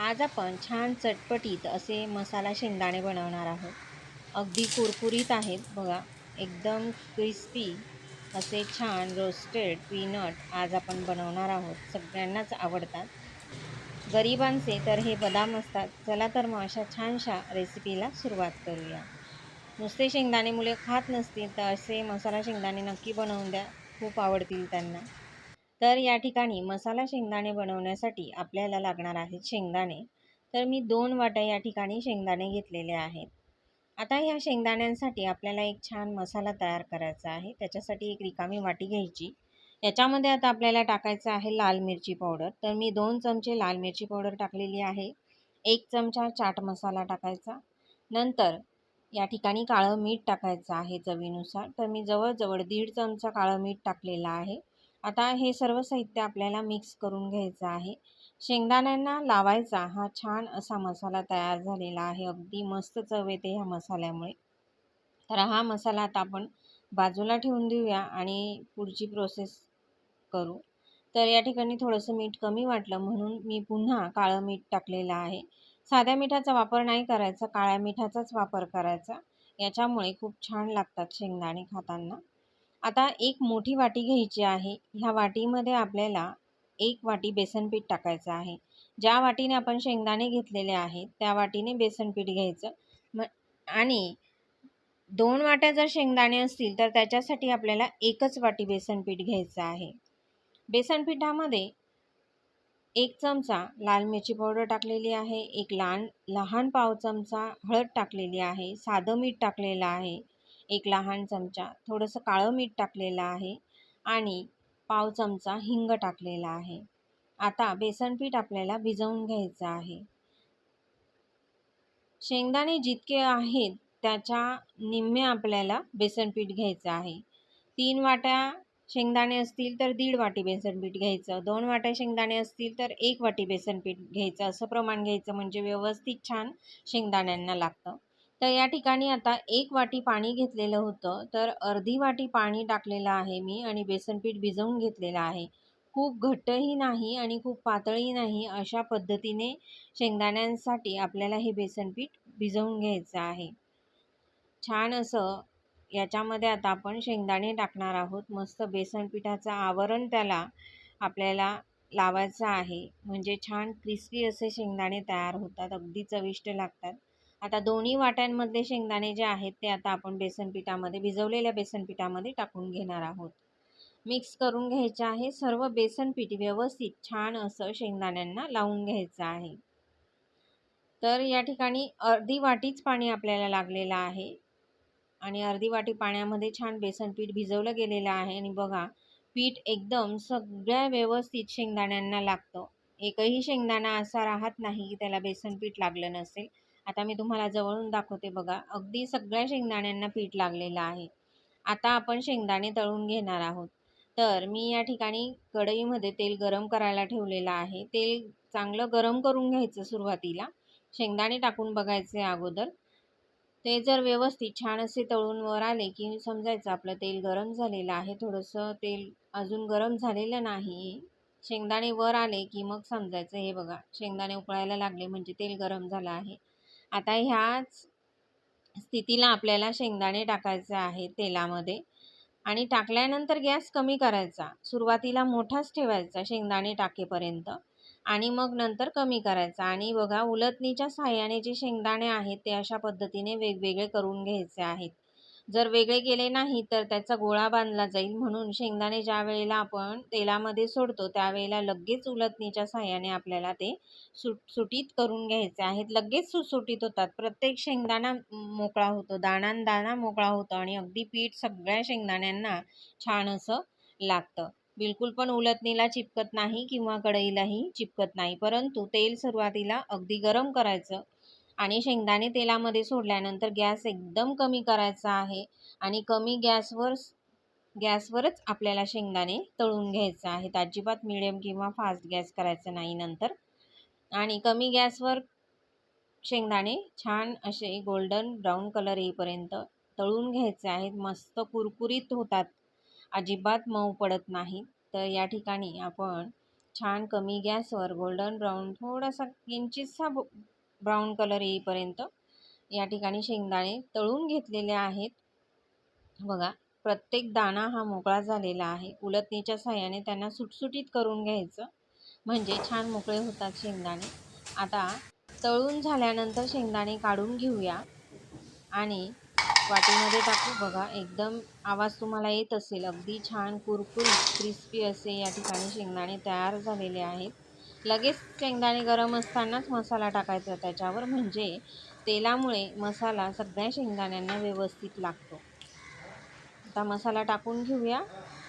आज आपण छान चटपटीत असे मसाला शेंगदाणे बनवणार आहोत. अगदी कुरकुरीत आहेत बघा. एकदम क्रिस्पी असे छान रोस्टेड पीनट आज आपण बनवणार आहोत. सगळ्यांनाच आवडतात. गरिबांचे तर हे बदाम असतात. चला तर मग अशा छानशा रेसिपीला सुरुवात करूया. नुसते शेंगदाणे मुले खात नसतील तर असे मसाला शेंगदाणे नक्की बनवून द्या. खूप आवडतील त्यांना. तर या ठिकाणी मसाला शेंगदाणे बनवण्यासाठी आपल्याला लागणार आहेत शेंगदाणे. तर मी दोन वाट्या या ठिकाणी शेंगदाणे घेतलेले आहेत. आता ह्या शेंगदाण्यांसाठी आपल्याला एक छान मसाला तयार करायचा आहे. त्याच्यासाठी एक रिकामी वाटी घ्यायची. याच्यामध्ये आता आपल्याला टाकायचं आहे लाल मिरची पावडर. तर मी दोन चमचे लाल मिरची पावडर टाकलेली आहे. एक चमचा चाट मसाला टाकायचा. नंतर या ठिकाणी काळं मीठ टाकायचं आहे चवीनुसार. तर मी जवळजवळ दीड चमचा काळं मीठ टाकलेलं आहे. आता हे सर्व साहित्य आपल्याला मिक्स करून घ्यायचं आहे. शेंगदाण्यांना लावायचा हा छान असा मसाला तयार झालेला आहे. अगदी मस्त चव येते ह्या मसाल्यामुळे. तर हा मसाला आता आपण बाजूला ठेवून देऊया आणि पुढची प्रोसेस करू. तर या ठिकाणी थोडंसं मीठ कमी वाटलं म्हणून मी पुन्हा काळं मीठ टाकलेलं आहे. साध्या मिठाचा वापर नाही करायचा काळ्या मिठाचाच वापर करायचा. याच्यामुळे खूप छान लागतात शेंगदाणे खाताना. आता एक मोठी वाटी घ्यायची आहे. ह्या वाटीमध्ये आपल्याला एक वाटी बेसनपीठ टाकायचं आहे. ज्या वाटीने आपण शेंगदाणे घेतलेले आहेत त्या वाटीने बेसनपीठ घ्यायचं. म आणि दोन वाट्या जर शेंगदाणे असतील तर त्याच्यासाठी आपल्याला एकच वाटी बेसनपीठ घ्यायचं आहे. बेसन पिठामध्ये एक चमचा लाल मिरची पावडर टाकलेली आहे एक लहान लहान पाव चमचा हळद टाकलेली आहे साधं मीठ टाकलेलं आहे एक लहान चमचा थोडंसं काळं मीठ टाकलेलं आहे आणि पाव चमचा हिंग टाकलेला आहे. आता बेसन पीठ आपल्याला भिजवून घ्यायचं आहे. शेंगदाणे जितके आहेत त्याच्या निम्मे आपल्याला बेसन पीठ घ्यायचं आहे. तीन वाट्या शेंगदाणे असतील तर दीड वाटी बेसन पीठ घ्यायचं. दोन वाट्या शेंगदाणे असतील तर एक वाटी बेसन पीठ घ्यायचं. असं प्रमाण घ्यायचं म्हणजे व्यवस्थित छान शेंगदाण्यांना लागतं. तर या ठिकाणी आता एक वाटी पाणी घेतलेलं होतं. तर अर्धी वाटी पाणी टाकलेलं आहे मी आणि बेसनपीठ भिजवून घेतलेलं आहे. खूप घट्टही नाही आणि खूप पातळही नाही अशा पद्धतीने शेंगदाण्यांसाठी आपल्याला हे बेसनपीठ भिजवून घ्यायचं आहे. छान असं याच्यामध्ये आता आपण शेंगदाणे टाकणार आहोत. मस्त बेसनपीठाचं आवरण त्याला आपल्याला लावायचं आहे. म्हणजे छान क्रिस्पी असे शेंगदाणे तयार होतात. अगदी चविष्ट लागतात. आता दोन्ही वाट्यांमधले शेंगदाणे जे आहेत ते आता आपण बेसन पिठामध्ये भिजवलेल्या बेसन पिठामध्ये टाकून घेणार आहोत. मिक्स करून घ्यायचे आहे. सर्व बेसन पीठ व्यवस्थित छान असं शेंगदाण्यांना लावून घ्यायचं आहे. तर या ठिकाणी अर्धी वाटीच पाणी आपल्याला लागलेलं आहे. आणि अर्धी वाटी पाण्यामध्ये छान बेसन पीठ भिजवलं गेलेलं आहे. आणि बघा पीठ एकदम सगळ्या व्यवस्थित शेंगदाण्यांना लागतं. एकही शेंगदाणा असा राहत नाही की त्याला बेसन पीठ लागलं नसेल. आता मी तुम्हाला जवळून दाखवते बघा. अगदी सगळ्या शेंगदाण्यांना पीठ लागलेलं आहे. आता आपण शेंगदाणे तळून घेणार आहोत. तर मी या ठिकाणी कढईमध्ये तेल गरम करायला ठेवलेलं आहे. तेल चांगलं गरम करून घ्यायचं सुरुवातीला. शेंगदाणे टाकून बघायचे अगोदर. ते जर व्यवस्थित छान असे तळून वर आले की समजायचं आपलं तेल गरम झालेलं आहे. थोडंसं तेल अजून गरम झालेलं नाही. शेंगदाणे वर आले की मग समजायचं. हे बघा शेंगदाणे उकळायला लागले म्हणजे तेल गरम झालं आहे. आता ह्याच स्थितीला आपल्याला शेंगदाणे टाकायचे आहे तेलामध्ये आणि टाकल्यानंतर गॅस कमी करायचा. सुरुवातीला मोठाच ठेवायचा शेंगदाणे टाकेपर्यंत आणि मग नंतर कमी करायचा. आणि बघा उलटणीच्या साह्याने जे शेंगदाणे आहेत ते अशा पद्धतीने वेगवेगळे करून घ्यायचे आहेत. जर वेगळे केले नाही तर त्याचा गोळा बांधला जाईल. म्हणून शेंगदाणे ज्या वेळेला आपण तेलामध्ये सोडतो त्यावेळेला लगेच उलटणीच्या साह्याने आपल्याला ते सुट सुटीत करून घ्यायचे आहेत. लगेच सुटसुटीत होतात. प्रत्येक शेंगदाणा मोकळा होतो. दाणा दाणा मोकळा होतो आणि अगदी पीठ सगळ्या शेंगदाण्यांना छान असं लागतं. बिलकुल पण उलटणीला चिपकत नाही किंवा कढईलाही चिपकत नाही. परंतु तेल सुरुवातीला अगदी गरम करायचं आणि शेंगदाणे तेलामध्ये सोडल्यानंतर गॅस एकदम कमी करायचा आहे आणि कमी गॅसवर गॅसवरच आपल्याला शेंगदाणे तळून घ्यायचं आहे अजिबात मिडियम किंवा फास्ट गॅस करायचं नाही नंतर. आणि कमी गॅसवर शेंगदाणे छान असे गोल्डन ब्राऊन कलर येईपर्यंत तळून घ्यायचे आहेत. मस्त कुरकुरीत होतात. अजिबात मऊ पडत नाही. तर या ठिकाणी आपण छान कमी गॅसवर गोल्डन ब्राऊन थोडासा किंचितसा ब्राऊन कलर येईपर्यंत या ठिकाणी शेंगदाणे तळून घेतलेले आहेत. बघा प्रत्येक दाणा हा मोकळा झालेला आहे. उलटणीच्या साह्याने त्यांना सुटसुटीत करून घ्यायचं. म्हणजे छान मोकळे होतात शेंगदाणे. आता तळून झाल्यानंतर शेंगदाणे काढून घेऊया. आणि वाटीमध्ये टाकू. बघा एकदम आवाज तुम्हाला येत असेल. अगदी छान कुरकुरीत क्रिस्पी असे या ठिकाणी शेंगदाणे तयार झालेले आहेत. लगेच शेंगदाणे गरम असतानाच मसाला टाकायचा त्याच्यावर. म्हणजे तेलामुळे मसाला सगळ्या शेंगदाण्यांना व्यवस्थित लागतो. आता मसाला टाकून घेऊया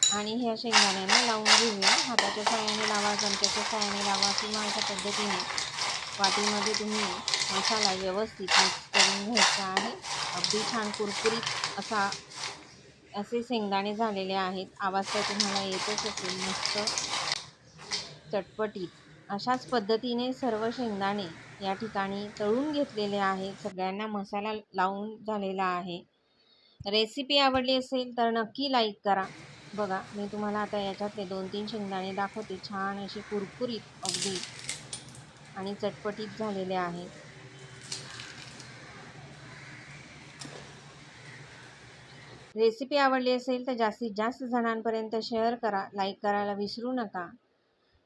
आणि ह्या शेंगदाण्यांना लावून घेऊया. हाताच्या साह्याने लावा चमच्याच्या साह्याने लावा किंवा अशा पद्धतीने वाटीमध्ये तुम्ही मसाला व्यवस्थित मिक्स करून घ्यायचा आहे. अगदी छान कुरकुरीत असा असे शेंगदाणे झालेले आहेत. आवाज तर तुम्हाला येतच असेल. मस्त चटपटीत. अशाच पद्धतीने सर्व शेंगदाणे या ठिकाणी तळून घेतलेले आहेत. सगळ्यांना मसाला लावून झालेला आहे. रेसिपी आवडली असेल तर नक्की लाईक करा. बघा मी तुम्हाला आता याच्यातले दोन तीन शेंगदाणे दाखवते. छान असे कुरकुरीत अगदी आणि चटपटीत झालेले आहेत. रेसिपी आवडली असेल तर जास्तीत जास्त जणांपर्यंत शेअर करा. लाईक करायला विसरू नका.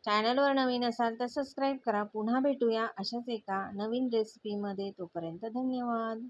चॅनलवर नवीन असाल तर सबस्क्राईब करा. पुन्हा भेटूया अशाच एका नवीन रेसिपीमध्ये तोपर्यंत धन्यवाद.